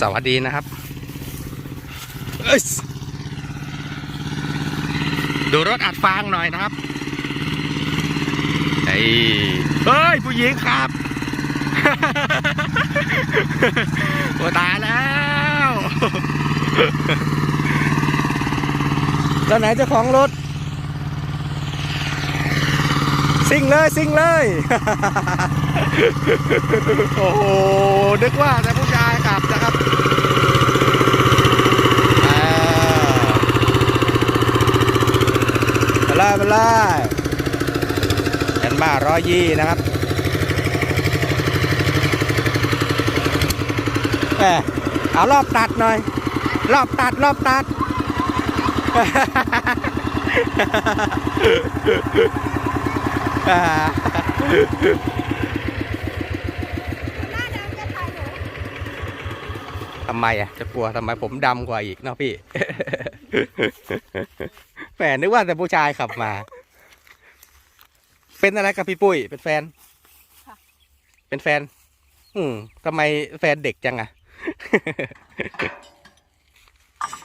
สวัสดีนะครับเอ้ยดูรถอัดฟางหน่อยนะครับไอ้เฮ้ย ผู้หญิงครับโอ้ตายแล้วแล้วไหนเจ้าของรถ ซิ่งเลยซิ่งเลย โอ้โห นึกว่าแต่ผู้ชายขับนะครับอ่ามา เลยมาเลยเห็นมาร้อยยี่นะครับแหมเอารอบตัดหน่อย รอบตัดรอบตัดอ่าหน้าดำจะถ่ายหนูทำไมอะ จะกลัวทำไมผมดำกว่าอีกเนาะพี่ แหมนึกว่าแต่ผู้ชายขับมา เป็นอะไรกับพี่ปุ้ย เป็นแฟนเป็นแฟน อืมทำไมแฟนเด็กจังอะ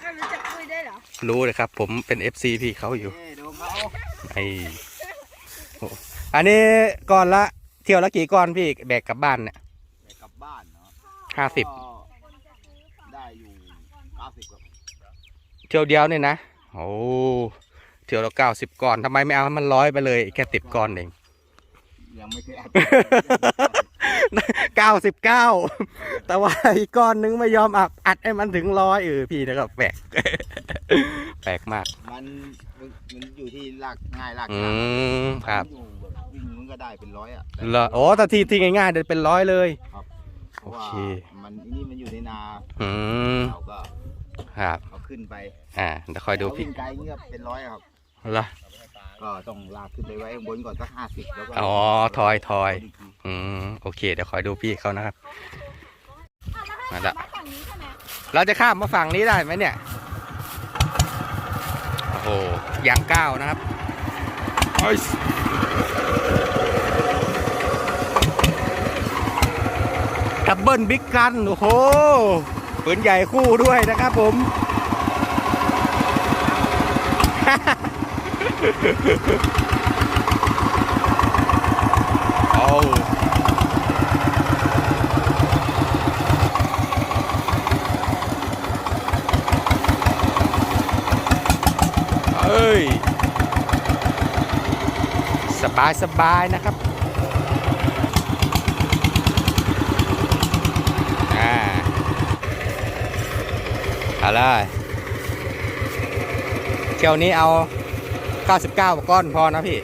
ไม่รู้จักคุยได้เหรอ รู้เลยครับ ผมเป็น FC พี่เขาอยู่เอ้ยดูเขาไอโอ้อันนี้ก่อนละ เที่ยวละกี่ก้อนพี่แบกกลับบ้านเนี่ยไปกลับบ้านเนาะห้าสิบก็ได้อยู่เก้าสิบกว่าเที่ยวเดียวเนี่ยนะ โอ้ เที่ยวละเก้าสิบก้อนทำไมไม่เอาให้มันร้อยไปเลยแค่ติดก้อนเองยังไม่เคยอัดเก้าสิบเก้าแต่ว่าอีกก้อนนึงไม่ยอมอัดอัดให้มันถึงร้อยเออพี่นะครับแปลกแปลกมาก มันมันมันอยู่ที่ลากง่ายลากอืยากมครับอยู่แบบวิ่งมันก็ได้เป็นร้อยอะเหรอโอ้แต่ที่ที่ง่ายๆเดี๋ยวเป็นร้อยเลยเพราะว่าโอเคมันนี่มันอยู่ในนาอืมเราก็ครับเอาขึ้นไป อ่าเดี๋ยวคอยดูเอาพี่วิ่งไกลเงี้ยเป็นร้อยอะครับ เหรอก็ต้องลากขึ้นไปไว้ข้างบนก่อนสักห้าสิบแล้วก็อ๋อทอยทอยอีกทีอืมโอเค เดี๋ยวคอยดูพี่เขานะครับอะแล้วให้มาละมาฝั่งนี้ใช่ไหมเราจะข้ามมาฝั่งนี้ได้ไหมเนี่ย โอ้โหอย่างก้าวนะครับเฮ้ยดับเบิลบิ๊กกัน โอ้โหปืนใหญ่คู่ด้วยนะครับผม โอ้เอ้ย สบายสบายนะครับอ่าเอาเลยเที่ยวนี้เอา 99 ก้อนพอนะพี่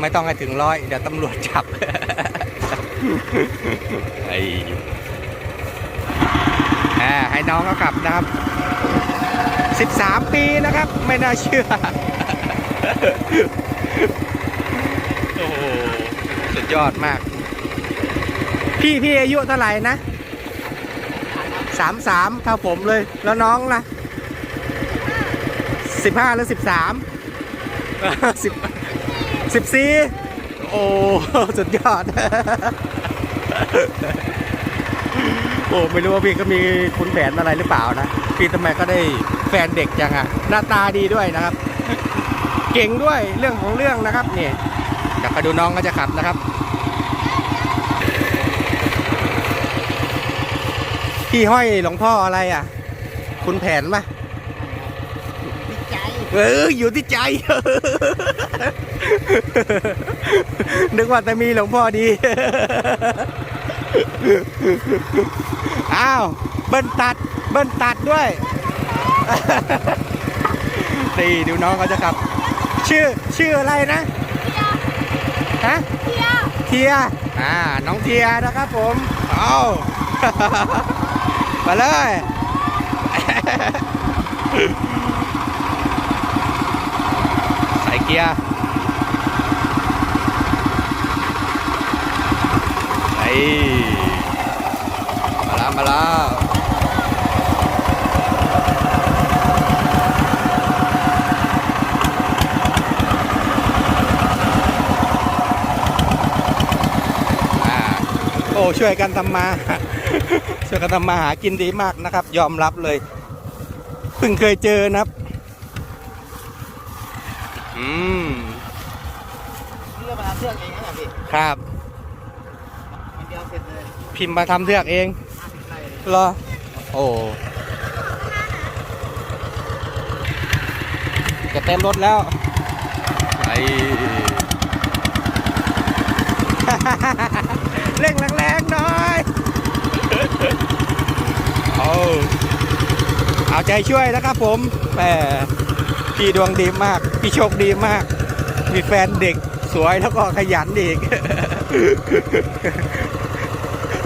ไม่ต้องให้ถึงร้อยเดี๋ยวตำรวจจับ ไอ้อ่าให้น้องเขาขับนะครับ 13 ปีนะครับ ไม่น่าเชื่อ โอ้โห สุดยอดมาก พี่พี่อายุเท่าไหร่นะสามสามเท่าผมเลย แล้วน้องล่ะสิบห้าหรือสิบสาม สิบสิบสี่โอ้สุดยอด โอ้ไม่รู้ว่าพี่ก็มีคุณแผนอะไรหรือเปล่านะ พี่ทำไมก็ได้แฟนเด็กจังอะหน้าตาดีด้วยนะครับ เก่งด้วยเรื่องของเรื่องนะครับนี่เดี๋ยวไปดูน้องก็จะขับนะครับ พี่ห้อยหลวงพ่ออะไรอะ คุณแผนปะดีใจ เอออยู่ที่ใจ นึกว่าแต่มีหลวงพ่อดี อ้าว เบิ้ลตัด เบิ้ลตัดด้วยนี่ดูน้องเขาจะขับ ชื่อชื่ออะไรนะฮะเทียเทียอ่า น้องเทียนะครับผม เอามาเลย ใส่ เกียร์ไอมาแล้วมาแล้วโอ้ช่วยกันทำมา ช่วยกันทำมาหากินดีมากนะครับ ยอมรับเลยเพิ่งเคยเจอนะครับ อืมเรื่องมาทำเรื่องเองนะพี่ครับ มันเดียวเสร็จเลยพิมพ์มาทำเทือกเองห้าสิบไร่เหรอ โอ้จะเต็มรถแล้วไอ เร่งแรงๆหน่อยเอาเอาใจช่วยนะครับผมแหม พี่ดวงดีมาก พี่โชคดีมาก มีแฟนเด็กสวยแล้วก็ขยันอีก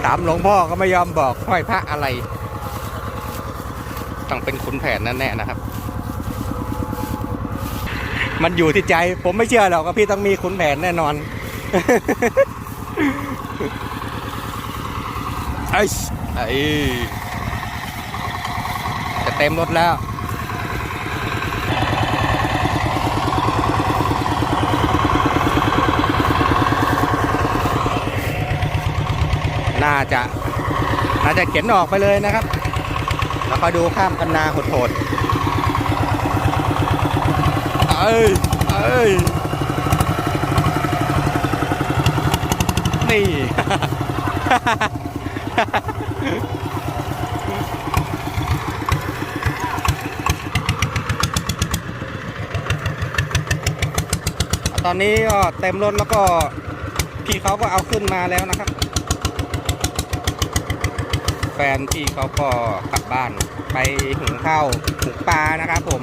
ถามหลวงพ่อก็ไม่ยอมบอกห้อยพระอะไร ต้องเป็นขุนแผนนั่นแน่นะครับ มันอยู่ที่ใจ ผมไม่เชื่อหรอกว่าพี่ต้องมีขุนแผนแน่นอนไอ้ไอ้จะเต็มรถแล้ว น่าจะน่าจะเข็นออกไปเลยนะครับ แล้วก็ดูข้ามกันนาโหดๆเอ้ยเอ้ยนี่ ตอนนี้ก็เต็มรถแล้วก็พี่เขาก็เอาขึ้นมาแล้วนะครับ ฟนพี่เขาก็กลับบ้านไปหุงข้าวหุงปลานะครับผม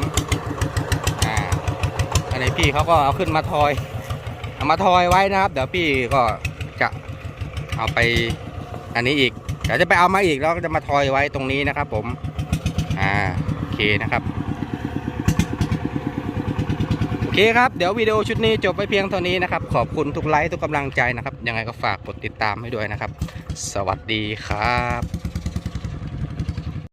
อ่าอันนี้พี่เขาก็เอาขึ้นมาทอยเอามาทอยไว้นะครับ เดี๋ยวพี่ก็จะเอาไปอันนี้อีกเดี๋ยวจะไปเอามาอีกแล้วก็จะมาทอยไว้ตรงนี้นะครับ ผมอ่าโอเคนะครับโอเคครับ เดี๋ยววิดีโอชุดนี้จบไปเพียงเท่านี้นะครับ ขอบคุณทุกไลค์ทุกกำลังใจนะครับ ยังไงก็ฝากกดติดตามให้ด้วยนะครับ สวัสดีครับ